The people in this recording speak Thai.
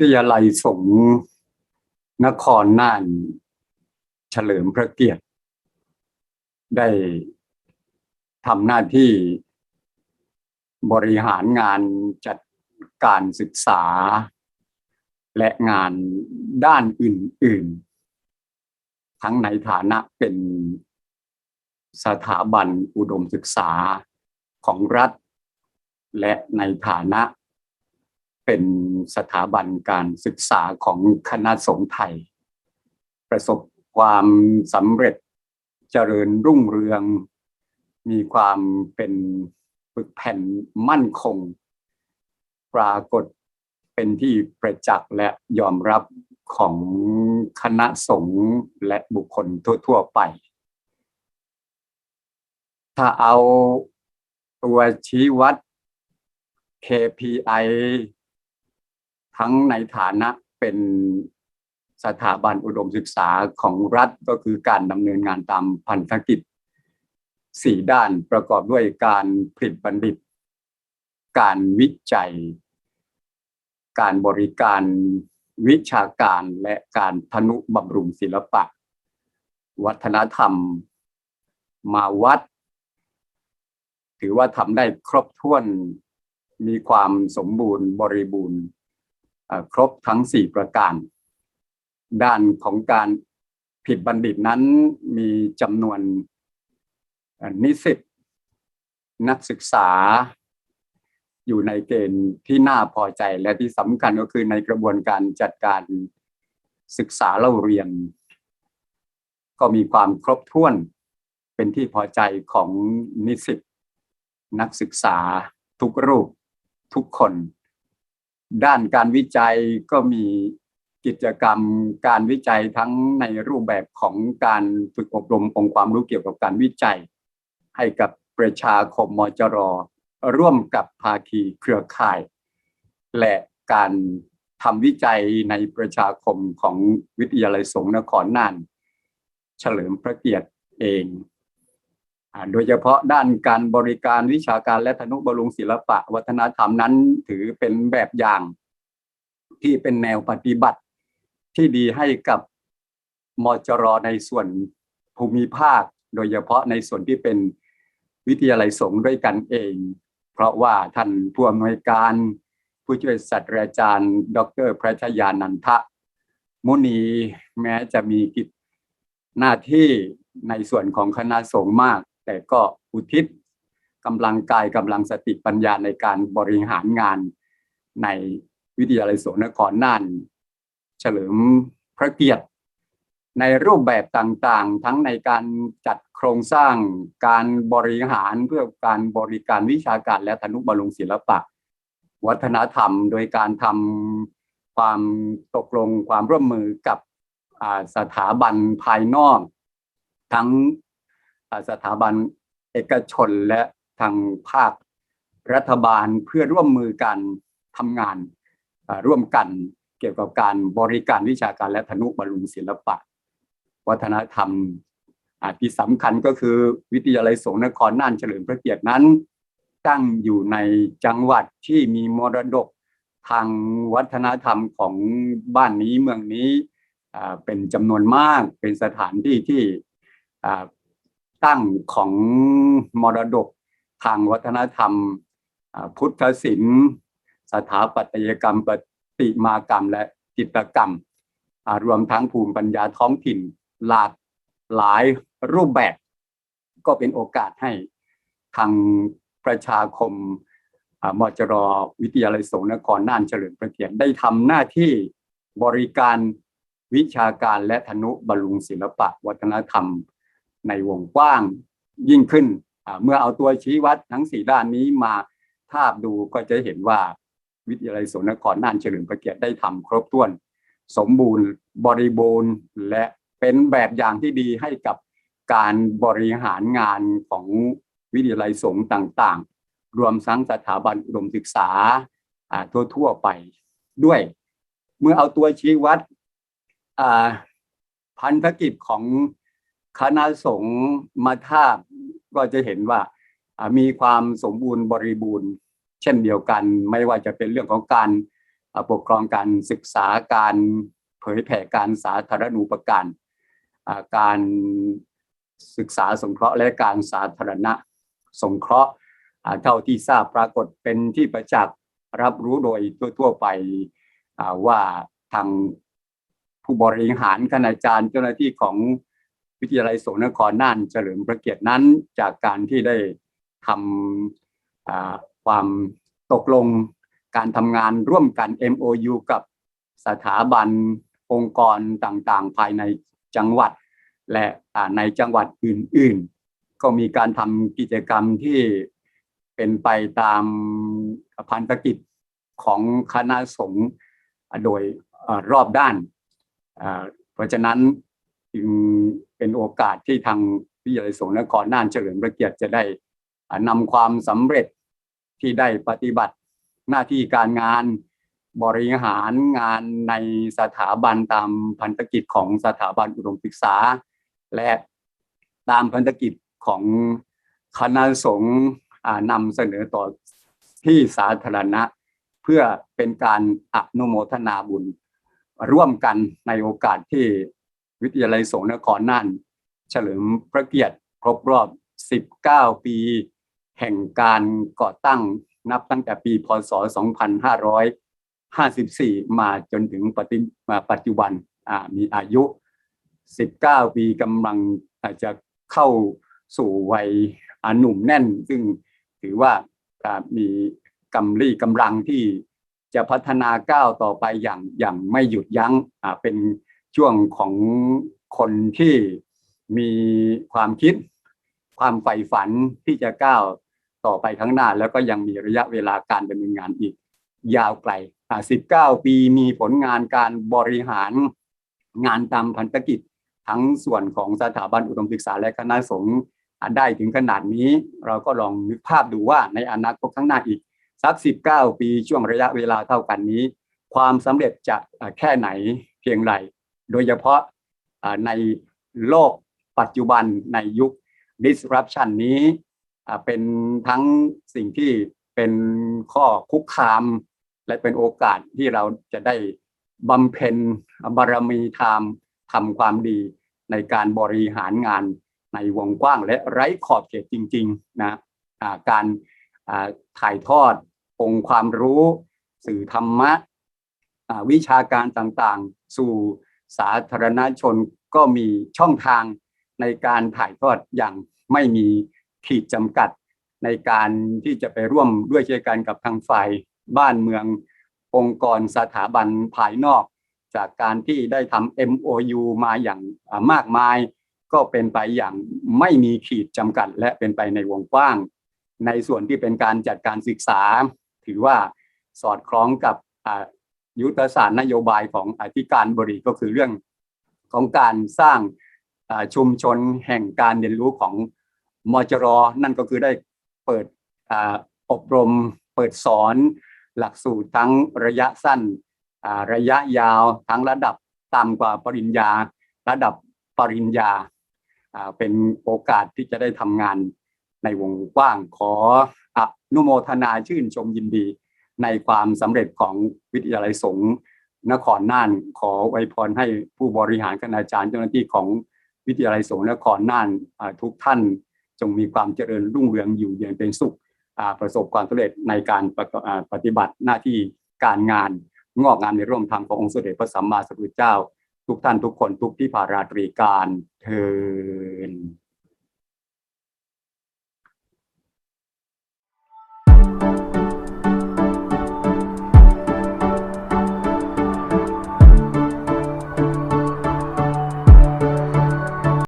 ทยาลัยสงฆ์นครน่านเฉลิมพระเกียรติ ได้ทำหน้าที่บริหารงานจัดการศึกษา และงานด้านอื่น ๆ ทั้งในฐานะเป็นสถาบันอุดมศึกษาของรัฐ และในฐานะ เป็นสถาบันการศึกษาของคณะสงฆ์ไทย ประสบความสำเร็จเจริญรุ่งเรือง มีความเป็นปึกแผ่นมั่นคง ปรากฏเป็นที่ประจักษ์และยอมรับของคณะสงฆ์และบุคคลทั่ว ๆ ไป ถ้าเอาตัวชี้วัด KPI ทั้งในฐานะเป็นสถาบันอุดมศึกษาของรัฐก็คือการดำเนินงานตามพันธกิจสี่ด้านประกอบด้วยการผลิตบัณฑิต การวิจัย การบริการวิชาการและการทนุบำรุงศิลปะ วัฒนธรรม มาวัด ถือว่าทำได้ครบถ้วนมีความสมบูรณ์บริบูรณ์ ครบทั้งสี่ประการ ด้านของการผิดบัณฑิตนั้นมีจำนวนนิสิตนักศึกษาอยู่ในเกณฑ์ที่น่าพอใจและที่สำคัญก็คือในกระบวนการจัดการศึกษาเล่าเรียน ก็มีความครบถ้วนเป็นที่พอใจของนิสิตนักศึกษาทุกรูปทุกคน ด้านการวิจัยก็มีกิจกรรมการวิจัยทั้งในรูปแบบของการฝึกอบรมองค์ความรู้เกี่ยวกับการวิจัย ให้กับประชาคมมจร ร่วมกับภาคีเครือข่าย และการทำวิจัยในประชาคมของวิทยาลัยสงฆ์นครน่าน เฉลิมพระเกียรติเอง โดยเฉพาะด้านการบริการวิชาการและธนุบำรุงศิลปะ วัฒนธรรมนั้นถือเป็นแบบอย่างที่เป็นแนวปฏิบัติที่ดีให้กับมจรในส่วนภูมิภาค โดยเฉพาะในส่วนที่เป็นวิทยาลัยสงฆ์ด้วยกันเอง เพราะว่าท่านผู้อำนวยการผู้ช่วยศาสตราจารย์ ดรพระชยานันทะ มุนีแม้จะมีกิจหน้าที่ในส่วนของคณะสงฆ์มาก แต่ก็อุทิศกำลังกายกำลังสติปัญญาในการบริหารงานในวิทยาลัยสงนครน่าน เฉลิมพระเกียรติ ในรูปแบบต่างๆ ทั้งในการจัดโครงสร้างการบริหารเพื่อการบริการวิชาการและธนุบำรุงศิลปะ วัฒนธรรมโดยการทำความตกลงความร่วมมือกับสถาบันภายนอก ทั้ง สถาบันเอกชนและทางภาครัฐบาลเพื่อร่วมมือกันทำงานร่วมกันเกี่ยวกับการบริการวิชาการและธนุบำรุงศิลปะ วัฒนธรรมที่สำคัญก็คือวิทยาลัยสงฆ์นครน่านเฉลิมพระเกียรตินั้น ตั้งอยู่ในจังหวัดที่มีมรดกทางวัฒนธรรมของบ้านนี้เมืองนี้เป็นจำนวนมากเป็นสถานที่ที่ ตั้งของมรดกทางวัฒนธรรม พุทธศิลป์สถาปัตยกรรมปฏิมากรรมและจิตรกรรม รวมทั้งภูมิปัญญาท้องถิ่นหลากหลายรูปแบบ ก็เป็นโอกาสให้ทางประชาคมมจรวิทยาลัยสงนครน่านเฉลิมพระเกียรติได้ทำหน้าที่บริการวิชาการและธนุบำรุงศิลปะ วัฒนธรรม ในวงกว้างยิ่งขึ้น เมื่อเอาตัวชี้วัดทั้งสี่ด้านนี้มาทาบดูก็จะเห็นว่าวิทยาลัยสนครน่านเฉลิมพระเกียรติได้ทำครบถ้วน สมบูรณ์บริบูรณ์และเป็นแบบอย่างที่ดีให้กับการบริหารงานของวิทยาลัยสงฆ์ต่างๆ รวมทั้งสถาบันอุดมศึกษาทั่วๆไปด้วย เมื่อเอาตัวชี้วัดพันธกิจของ คณะสงฆ์มาทาก็จะเห็นว่ามีความสมบูรณ์บริบูรณ์ เช่นเดียวกัน ไม่ว่าจะเป็นเรื่องของการปกครองการศึกษาการเผยแผ่การสาธารณูปการการศึกษาสงเคราะห์และการสาธารณะสงเคราะห์เท่าที่ทราบปรากฏเป็นที่ประจักษ์รับรู้โดยทั่วๆไปว่าทางผู้บริหารคณาจารย์เจ้าหน้าที่ของ วิทยาลัยสงฆ์นครน่านเฉลิมพระเกียรตินั้น จากการที่ได้ทำความตกลงการทำงานร่วมกัน MOU กับสถาบันองค์กรต่างๆ ภายในจังหวัด และในจังหวัดอื่น ๆ ก็มีการทำกิจกรรมที่เป็นไปตามพันธกิจของคณะสงฆ์โดยอรอบด้าน เพราะฉะนั้น จึงเป็นโอกาสที่ทางวิทยาลัยสงฆ์นครน่านเฉลิมพระเกียรติจะได้อ่านำความสำเร็จที่ได้ปฏิบัติหน้าที่การงานบริหารงานในสถาบันตามพันธกิจของสถาบันอุดมศึกษา และตามพันธกิจของคณะสงฆ์อ่านำเสนอต่อที่สาธารณะเพื่อเป็นการอนุโมทนาบุญ ร่วมกันในโอกาสที่ วิทยาลัยสงฆ์นครน่าน เฉลิมพระเกียรติครบรอบ 19 ปี แห่งการก่อตั้งนับตั้งแต่ปี พศ 2554 มาจนถึงปัจจุบันมีอายุ 19 ปีกำลังอาจจะเข้าสู่วัยอ่าหนุ่มแน่น ซึ่งถือว่ามีกำลีกำลังที่จะพัฒนาก้าวต่อไปอย่างอย่างไม่หยุดยั้งเป็น ช่วงของคนที่มีความคิด ความใฝ่ฝันที่จะก้าวต่อไปข้างหน้า แล้วก็ยังมีระยะเวลาการดำเนินงานอีก ยาวไกลอ่า19 ปีมีผลงานการบริหารงานตามพันธกิจ ทั้งส่วนของสถาบันอุดมศึกษาและคณะสงฆ์ได้ถึงขนาดนี้ เราก็ลองนึกภาพดูว่าในอนาคตข้างหน้าอีกสัก 19 ปีช่วงระยะเวลาเท่ากันนี้ ความสำเร็จจะแค่ไหนเพียงไร โดยเฉพาะในโลกปัจจุบันในยุค disruption นี้เป็นทั้งสิ่งที่เป็นข้อคุกคาม และเป็นโอกาสที่เราจะได้บำเพ็ญบารมีธรรมทำความดีในการบริหารงานในวงกว้างและไร้ขอบเขตจริงๆนะอ่าการถ่ายทอดองค์ความรู้ สื่อธรรมะวิชาการต่างๆ สู่ สาธารณชนก็มีช่องทางในการถ่ายทอดอย่างไม่มีขีดจำกัดในการที่จะไปร่วมด้วยเช่วยกันกับทางฝ่ายบ้านเมืององค์กรสถาบันภายนอก จากการที่ได้ทำ MOU มาอย่างมากมาย ก็เป็นไปอย่างไม่มีขีดจำกัด และเป็นไปในวงกว้าง ในส่วนที่เป็นการจัดการศึกษา ถือว่าสอดคล้องกับ ยุทธศาสตร์นโยบายของอธิการบดีก็คือเรื่องของการสร้างชุมชนแห่งการเรียนรู้ของมจรนั่นก็คือได้เปิดออบรม เปิดสอนหลักสูตรทั้งระยะสั้นระยะยาวทั้งระดับต่ำกว่าปริญญา ระดับปริญญาอ่าเป็นโอกาสที่จะได้ทำงานในวงกว้างขออนุโมทนาชื่นชมยินดี ในความสำเร็จของวิทยาลัยสงฆ์นครน่านขอไวยพรให้ผู้บริหารคณาจารย์เจ้าหน้าที่ของวิทยาลัยสงฆ์นครน่านทุกท่านจงมีความเจริญรุ่งเรืองอยู่เย็นเป็นสุขประสบความสำเร็จในการปฏิบัติหน้าที่การงานงอกงามในร่วมธรรมขององค์สมเด็จพระสัมมาสัมพุทธเจ้า ทุกท่านทุกคนทุกที่ภาราตรีการเทิน